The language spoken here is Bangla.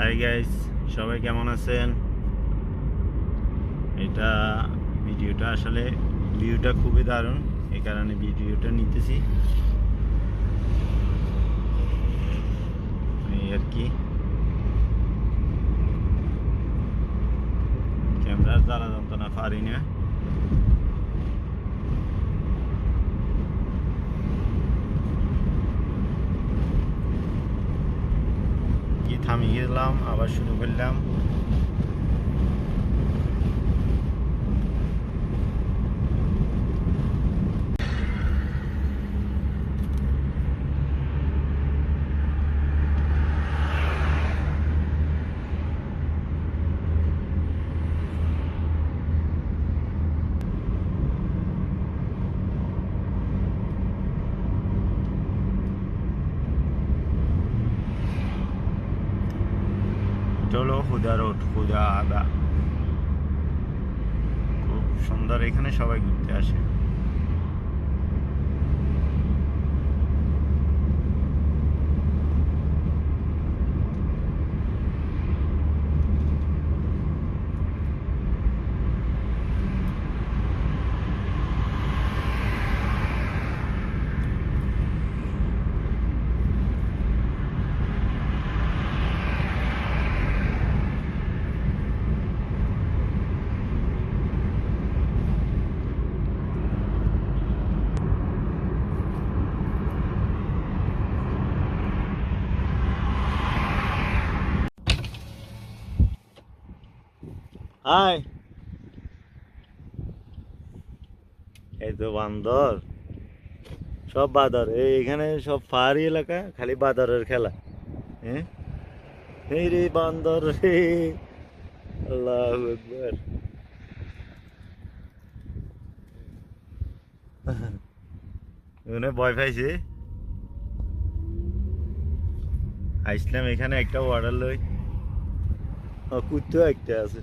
হাই গাইস সবাই কেমন আছেন? এটা ভিডিওটা আসলে ভিউটা খুবই দারুণ এই কারণে ভিডিওটা নিতেছি। এই আর কি। ক্যামেরার জ্বালা যন্ত্রণা পারি না। থামিয়ে গেলাম আবার শুরু করলাম। চলো হুদা রোড হুদা আদা। খুব সুন্দর এখানে সবাই ঘুরতে আসে। হাই এই তো বান্দর। সব বাদর। এখানে সব পাহাড়ি এলাকা, খালি বাদরের খেলা। হ্যাঁ এই রে বান্দর রে। আল্লাহ একবার ভয় পাইছে? আসলাম এখানে একটা অর্ডার লই। কুত্তো একটা আছে।